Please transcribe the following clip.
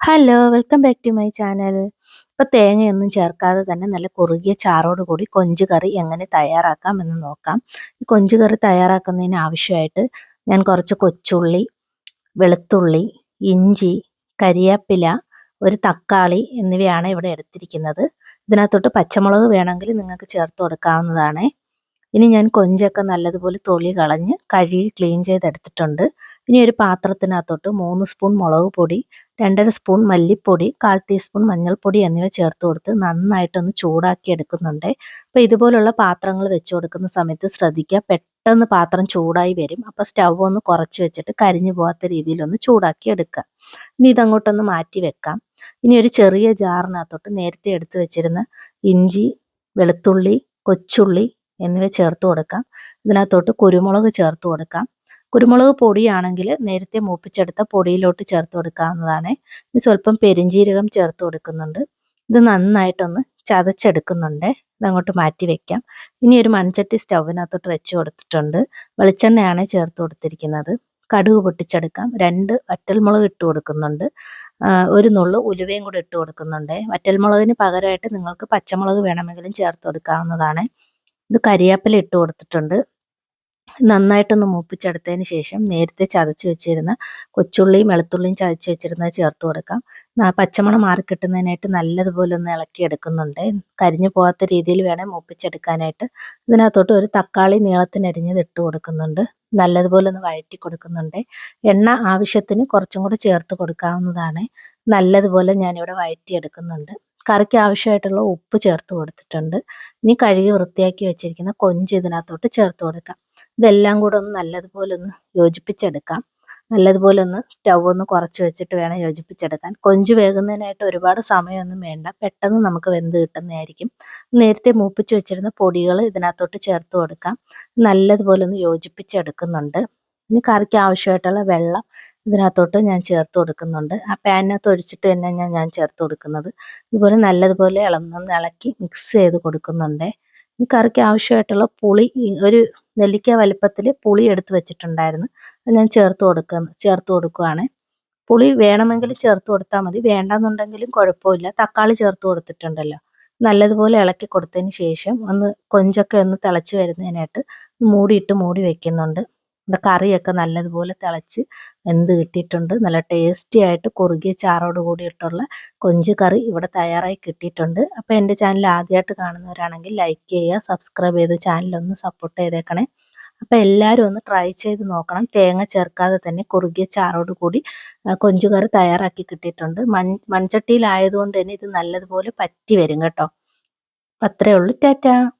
Hello welcome back to my channel ഇപ്പോൾ തേങ്ങയൊന്നും ചേർക്കാതെ തന്നെ നല്ല കുറുകിയ ചാറോട് കൂടി കൊഞ്ച് കറി എങ്ങനെ തയ്യാറാക്കാം എന്ന് നോക്കാം. ഈ കൊഞ്ച് കറി തയ്യാറാക്കുന്നതിന് ആവശ്യമായിട്ട് ഞാൻ കുറച്ച് കൊച്ചുള്ളി വെളുത്തുള്ളി ഇഞ്ചി കരിയാപ്പില ഒരു തക്കാളി എന്നിവയാണ് ഇവിടെ എടുത്തിരിക്കുന്നത്. ഇതിനകത്തോട്ട് പച്ചമുളക് വേണമെങ്കിൽ നിങ്ങൾക്ക് ചേർത്ത് കൊടുക്കാവുന്നതാണ്. ഇനി ഞാൻ കൊഞ്ചൊക്കെ നല്ലതുപോലെ തൊലി കളഞ്ഞ് കഴുകി ക്ലീൻ ചെയ്തെടുത്തിട്ടുണ്ട്. ഇനി ഒരു പാത്രത്തിനകത്തോട്ട് മൂന്ന് സ്പൂൺ മുളക് പൊടി രണ്ടര സ്പൂൺ മല്ലിപ്പൊടി കാൽ ടീസ്പൂൺ മഞ്ഞൾപ്പൊടി എന്നിവ ചേർത്ത് കൊടുത്ത് നന്നായിട്ടൊന്ന് ചൂടാക്കി എടുക്കുന്നുണ്ട്. അപ്പോൾ ഇതുപോലുള്ള പാത്രങ്ങൾ വെച്ച് കൊടുക്കുന്ന സമയത്ത് ശ്രദ്ധിക്കുക. പെട്ടെന്ന് പാത്രം ചൂടായി വരും. അപ്പോൾ സ്റ്റവ് ഒന്ന് കുറച്ച് വെച്ചിട്ട് കരിഞ്ഞു പോകാത്ത രീതിയിലൊന്ന് ചൂടാക്കി എടുക്കുക. ഇനി ഇതങ്ങോട്ടൊന്ന് മാറ്റി വെക്കാം. ഇനി ഒരു ചെറിയ ജാറിനകത്തോട്ട് നേരത്തെ എടുത്ത് വെച്ചിരുന്ന ഇഞ്ചി വെളുത്തുള്ളി കൊച്ചുള്ളി എന്നിവ ചേർത്ത് കൊടുക്കാം. ഇതിനകത്തോട്ട് കുരുമുളക് ചേർത്ത് കൊടുക്കാം. കുരുമുളക് പൊടിയാണെങ്കിൽ നേരത്തെ മൂപ്പിച്ചെടുത്ത പൊടിയിലോട്ട് ചേർത്ത് കൊടുക്കാവുന്നതാണ്. ഇനി സ്വല്പം പെരിഞ്ജീരകം ചേർത്ത് കൊടുക്കുന്നുണ്ട്. ഇത് നന്നായിട്ടൊന്ന് ചതച്ചെടുക്കുന്നുണ്ട്. ഇതങ്ങോട്ട് മാറ്റി വെക്കാം. ഇനി ഒരു മൺചട്ടി സ്റ്റൗവിനകത്തോട്ട് വെച്ച് കൊടുത്തിട്ടുണ്ട്. വെളിച്ചെണ്ണയാണ് ചേർത്ത് കൊടുത്തിരിക്കുന്നത്. കടുക് പൊട്ടിച്ചെടുക്കാം. രണ്ട് വറ്റൽമുളക് ഇട്ട് കൊടുക്കുന്നുണ്ട്. ഒരു നുള്ളു ഉലുവയും കൂടി ഇട്ട് കൊടുക്കുന്നുണ്ട്. വറ്റൽമുളകിന് പകരമായിട്ട് നിങ്ങൾക്ക് പച്ചമുളക് വേണമെങ്കിലും ചേർത്ത് കൊടുക്കാവുന്നതാണ്. ഇത് കരിയാപ്പില ഇട്ട് കൊടുത്തിട്ടുണ്ട്. നന്നായിട്ടൊന്ന് മൂപ്പിച്ചെടുത്തതിന് ശേഷം നേരത്തെ ചതച്ച് വെച്ചിരുന്ന കൊച്ചുള്ളിയും വെളുത്തുള്ളിയും ചതച്ച് വെച്ചിരുന്നത് ചേർത്ത് കൊടുക്കാം. പച്ചമണം മാറി കിട്ടുന്നതിനായിട്ട് നല്ലതുപോലെ ഒന്ന് ഇളക്കി എടുക്കുന്നുണ്ട്. കരിഞ്ഞു പോകാത്ത രീതിയിൽ വേണം മൂപ്പിച്ചെടുക്കാനായിട്ട്. ഇതിനകത്തോട്ട് ഒരു തക്കാളി നീളത്തിനരിഞ്ഞത് ഇട്ട് കൊടുക്കുന്നുണ്ട്. നല്ലതുപോലെ ഒന്ന് വഴറ്റി കൊടുക്കുന്നുണ്ട്. എണ്ണ ആവശ്യത്തിന് കുറച്ചും കൂടെ ചേർത്ത് കൊടുക്കാവുന്നതാണ്. നല്ലതുപോലെ ഞാനിവിടെ വഴറ്റിയെടുക്കുന്നുണ്ട്. കറിക്ക് ആവശ്യമായിട്ടുള്ള ഉപ്പ് ചേർത്ത് കൊടുത്തിട്ടുണ്ട്. ഇനി കഴുകി വൃത്തിയാക്കി വെച്ചിരിക്കുന്ന കൊഞ്ച് ഇതിനകത്തോട്ട് ചേർത്ത് കൊടുക്കാം. ഇതെല്ലാം കൂടെ ഒന്ന് നല്ലതുപോലെ ഒന്ന് യോജിപ്പിച്ചെടുക്കാം. നല്ലതുപോലെ ഒന്ന് സ്റ്റൗ ഒന്ന് കുറച്ച് വെച്ചിട്ട് വേണം യോജിപ്പിച്ചെടുക്കാൻ. കൊഞ്ച് വേകുന്നതിനായിട്ട് ഒരുപാട് സമയമൊന്നും വേണ്ട. പെട്ടെന്ന് നമുക്ക് വെന്ത് കിട്ടുന്നതായിരിക്കും. നേരത്തെ മൂപ്പിച്ച് വെച്ചിരുന്ന പൊടികൾ ഇതിനകത്തോട്ട് ചേർത്ത് കൊടുക്കാം. നല്ലതുപോലെ ഒന്ന് യോജിപ്പിച്ചെടുക്കുന്നുണ്ട്. ഇനി കറിക്ക് ആവശ്യമായിട്ടുള്ള വെള്ളം ഇതിനകത്തോട്ട് ഞാൻ ചേർത്ത് കൊടുക്കുന്നുണ്ട്. ആ പാനിനകത്ത് ഒഴിച്ചിട്ട് തന്നെ ഞാൻ ഞാൻ ചേർത്ത് കൊടുക്കുന്നത്. ഇതുപോലെ നല്ലതുപോലെ ഇളന്നൊന്ന് ഇളക്കി മിക്സ് ചെയ്ത് കൊടുക്കുന്നുണ്ട്. ഈ കറിക്ക് ആവശ്യമായിട്ടുള്ള പുളി ഒരു നെല്ലിക്ക വലുപ്പത്തിൽ പുളി എടുത്ത് വെച്ചിട്ടുണ്ടായിരുന്നു. അത് ഞാൻ ചേർത്ത് കൊടുക്കുന്നു ചേർത്ത് കൊടുക്കുവാണ്. പുളി വേണമെങ്കിൽ ചേർത്ത് കൊടുത്താൽ മതി. വേണ്ടെന്നുണ്ടെങ്കിലും കുഴപ്പമില്ല. തക്കാളി ചേർത്ത് കൊടുത്തിട്ടുണ്ടല്ലോ. നല്ലതുപോലെ ഇളക്കി കൊടുത്തതിന് ശേഷം ഒന്ന് കൊഞ്ചൊക്കെ ഒന്ന് തിളച്ച് വരുന്നതിനായിട്ട് മൂടിയിട്ട് മൂടി വെക്കുന്നുണ്ട്. ഇവിടെ കറിയൊക്കെ നല്ലതുപോലെ തിളച്ച് എന്ത് കിട്ടിയിട്ടുണ്ട്. നല്ല ടേസ്റ്റി ആയിട്ട് കുറുകിയ ചാറോട് കൂടിയിട്ടുള്ള കൊഞ്ച് കറി ഇവിടെ തയ്യാറായി കിട്ടിയിട്ടുണ്ട്. അപ്പോൾ എന്റെ ചാനൽ ആദ്യമായിട്ട് കാണുന്നവരാണെങ്കിൽ ലൈക്ക് ചെയ്യുക സബ്സ്ക്രൈബ് ചെയ്ത് ചാനലൊന്ന് സപ്പോർട്ട് ചെയ്തേക്കണേ. അപ്പോൾ എല്ലാവരും ഒന്ന് ട്രൈ ചെയ്ത് നോക്കണം. തേങ്ങ ചേർക്കാതെ തന്നെ കുറുകിയ ചാറോട് കൂടി കൊഞ്ച് കറി തയ്യാറാക്കി കിട്ടിയിട്ടുണ്ട്. മൺ മൺചട്ടിയിലായതുകൊണ്ട് തന്നെ ഇത് നല്ലതുപോലെ പറ്റി വരും കേട്ടോ. അത്രയേ ഉള്ളൂ. ടാറ്റാ.